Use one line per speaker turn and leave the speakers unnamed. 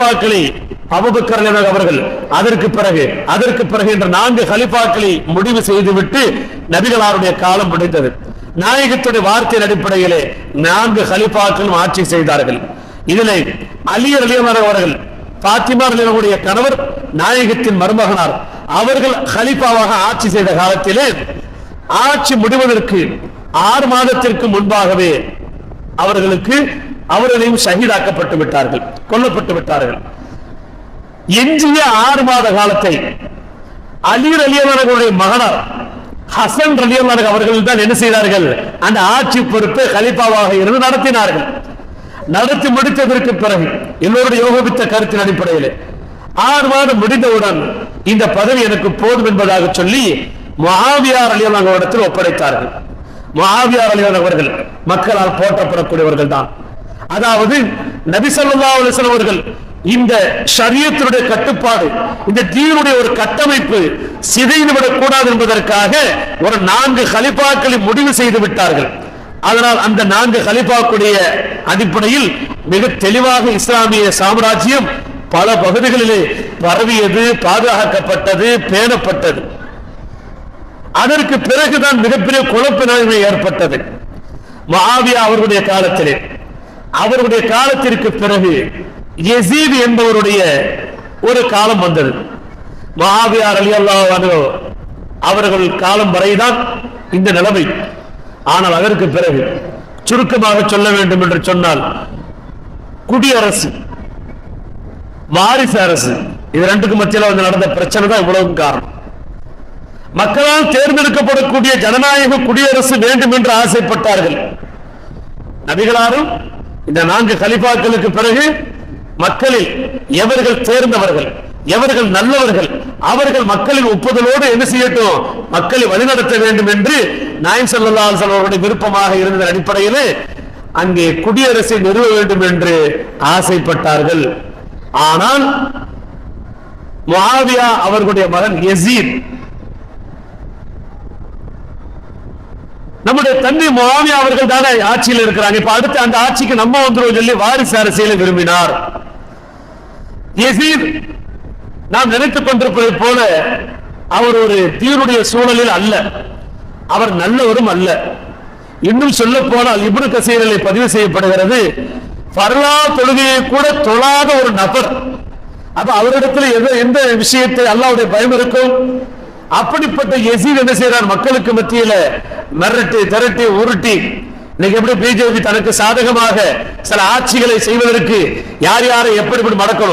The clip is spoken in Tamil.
ஹலிஃபாக்களை அபுபக்கர் அவர்கள் அதற்கு பிறகு அதற்கு பிறகு என்ற நான்கு ஹலிஃபாக்களை முடிவு செய்துவிட்டு நபிகளாருடைய காலம் முடிந்தது. நாயகத்துடைய வார்த்தையின் அடிப்படையிலே நான்கு ஹலிஃபாக்களும் ஆட்சி செய்தார்கள். இதிலே அலி அலியமர் அவர்கள் பாத்திமா ரலியல்லாஹுடைய கணவர் நாயகத்தின் மருமகனார் அவர்கள் ஹலிஃபாவாக ஆட்சி செய்த காலத்திலே ஆட்சி முடிவதற்கு ஆறு மாதத்திற்கு முன்பாகவே அவர்களுக்கு அவர்களையும் ஷஹீடாக்கப்பட்டு விட்டார்கள் கொல்லப்பட்டு விட்டார்கள். எஞ்சிய ஆறு மாத காலத்தை அலி ரலியல்லாஹுடைய மகனார் ஹசன் ரலியல்லாஹு அவர்கள் தான் என்ன செய்தார்கள்? அந்த ஆட்சி பொறுப்பு கலிப்பாவாக இருந்து நடத்தினார்கள். நடத்தி முடித்ததற்கு பிறகு எல்லோருடைய யோகபித்த கருத்தின் அடிப்படையில் ஆறு மாதம் முடிந்தவுடன் இந்த பதவி எனக்கு போதும் என்பதாக சொல்லி மகாவியார் அலியல்லாஹு இடத்தில் ஒப்படைத்தார்கள். மகாவியார் அலியல்லாஹு அவர்கள் மக்களால் போற்றப்படக்கூடியவர்கள் தான். அதாவது நபிசல்லா ஸல்லல்லாஹு அவர்கள் இந்த ஷரியத்தினுடைய கட்டுப்பாடு இந்த தீனுடைய ஒரு கட்டமைப்பு சிதைந்து விடக்கூடாது என்பதற்காக ஒரு நான்கு ஹலிபாக்களை முடிவு செய்து விட்டார்கள். அதனால் அந்த நான்கு ஹலிபாக்குடைய அடிப்படையில் மிக தெளிவாக இஸ்லாமிய சாம்ராஜ்யம் பல பகுதிகளிலே பரவியது பாதுகாக்கப்பட்டது பேணப்பட்டது. அதற்கு பிறகுதான் மிகப்பெரிய குழப்ப நிலைமை ஏற்பட்டது. மகாவியா அவர்களுடைய காலத்திலே அவருடைய காலத்திற்கு பிறகு எசீது என்பவருடைய ஒரு காலம் வந்தது. மகாவியார் அலி அல்லாஹ் அவர்கள் காலம் வரைதான் இந்த நிலைமை. ஆனால் அதற்கு பிறகு சுருக்கமாக சொல்ல வேண்டும் என்று சொன்னால் குடியரசு வாரிசு அரசு இது ரெண்டுக்கு மத்தியில் வந்து நடந்த பிரச்சனை தான் இவ்வளவு காரணம். மக்களால் தேர்ந்தெடுக்கப்படக்கூடிய ஜனநாயக குடியரசு வேண்டும் என்று ஆசைப்பட்டார்கள். நபிகளாரும் இந்த நான்கு கலிபாக்களுக்கு பிறகு மக்களில் எவர்கள் தேர்ந்தவர்கள் எவர்கள் நல்லவர்கள் அவர்கள் மக்களின் ஒப்புதலோடு என்ன செய்யட்டும்? மக்களை வழிநடத்த வேண்டும் என்று நாயம் செல்லல்லால் அவர்களுடைய விருப்பமாக இருந்த அடிப்படையில் அங்கே குடியரசை நிறுவ வேண்டும் என்று ஆசைப்பட்டார்கள். ஆனால் முஆவியா அவர்களுடைய மகன் யசீத் நம்முடைய தந்தை முகாமியா அவர்கள் தானே ஆட்சியில் இருக்கிறாங்க. இப்ப அடுத்து அந்த ஆட்சிக்கு நம்ம வந்துருவோம் சொல்லி வாரிசு அரசியலை விரும்பினார். எசீர் நாம் நினைத்துக் கொண்டிருப்பதை போல அவர் ஒரு தீருடைய சூழலில் அல்ல. அவர் நல்லவரும் அல்ல. இன்னும் சொல்ல போனால் இப்னு கசீரலை பதிவு செய்யப்படுகிறது பர்லா தொழுகையை கூட தொழாத ஒரு நபர். அப்ப அவரிடத்தில் எந்த எந்த விஷயத்தை அல்லாவுடைய பயம் இருக்கும்? அப்படிப்பட்ட எசீர் என்ன செய்யறார் மக்களுக்கு மத்தியில மிரட்டி திரட்டி உருட்டி. இன்னைக்கு எப்படி பிஜேபி தனக்கு சாதகமாக சில ஆட்சிகளை செய்வதற்கு யார் யாரை எப்படி எப்படி மடக்கணும்?